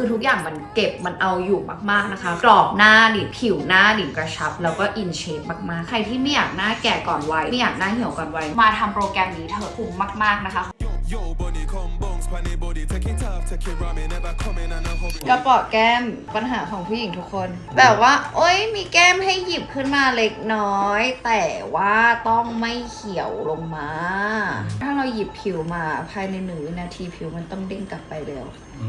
คือทุกอย่างมันเก็บมันเอาอยู่มากๆนะคะกรอบหน้าดิผิวหน้าดิกระชับ แล้วก็อินเชฟมากๆ ใครที่ไม่อยากหน้าแก่ก่อนวัยไม่อยากหน้าเหี่ยวก่อนวัยมาทำโปรแกรมนี้เถอะคุ้มมากๆนะคะ Yo, bunny, come bones, panny body, take it tough, take it ramen, never coming and a hobby. กระเป๋อแก้มปัญหาของผู้หญิงทุกคน แบบว่า โอ๊ยมีแก้มให้หยิบขึ้นมาเล็กน้อย แต่ว่าต้องไม่เขียวลงมา ถ้าเราหยิบผิวมาภายในหนึ่งวินาทีผิวมันต้องเด้งกลับไปเร็วอื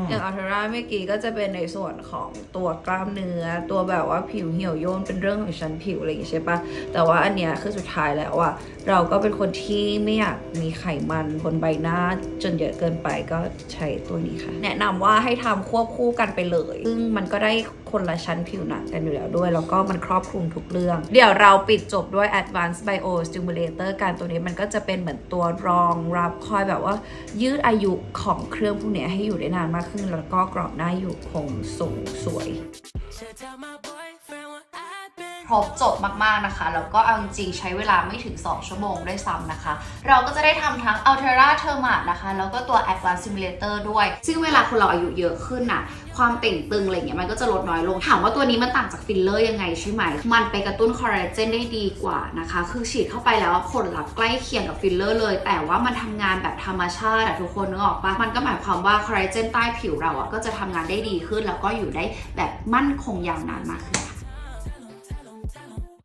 มอย่างอัลเทราเมื่อกี้ก็จะเป็นในส่วนของตัวกล้ามเนื้อ ตัวแบบว่าผิวเหี่ยวย่นเป็นเรื่องของชั้นผิวอะไรอย่างงี้ใช่ปะแต่ว่าอันเนี้ยคือสุดท้ายแล้วอะเราก็เป็นคนที่ไม่อยากมีไขมันบนใบหน้าจนเยอะเกินไปก็ใช้ตัวนี้ค่ะ แนะนำว่าให้ทำควบคู่กันไปเลย ซึ่งมันก็ได้คนละชั้นผิวหนังกันอยู่แล้วด้วย แล้วก็มันครอบคลุมทุกเรื่อง เดี๋ยวเราปิดจบด้วย Advanced Bio Stimulator การตัวนี้มันก็จะเป็นเหมือนตัวรองรับคอยแบบว่า ยืดอายุของเครื่องพวกเนี้ยให้อยู่ได้นานมากขึ้น แล้วก็กรอบหน้าอยู่คงสูงสวย ครบจบมากๆนะคะ แล้วก็เอาจริงใช้เวลาไม่ถึง 2 ชั่วโมงด้วยซ้ำนะคะ เราก็จะได้ทำทั้ง Altera t h e r m a t นะคะ แล้วก็ตัว Advanced Simulator ด้วย ซึ่งเวลาคนเราอายุเยอะขึ้นน่ะ ความเต่งตึงอะไรเงี้ยมันก็จะลดน้อยลง ถามว่าตัวนี้มันต่างจากฟิลเลอร์ยังไงใช่ไหม มันไปกระตุ้นคอลลาเจนได้ดีกว่านะคะ คือฉีดเข้าไปแล้วผลลัพธ์ใกล้เคียงกับฟิลเลอร์เลย แต่ว่ามันทำงานแบบธรรมชาติอะทุกคนนึกออกปะมันก็หมายความว่าคอลลาเจนใต้ผิวเราอะก็จะทำงานได้ดีขึ้น แล้วก็อยู่ได้แบบมั่นคงยาวนานมากขึ้นค่ะ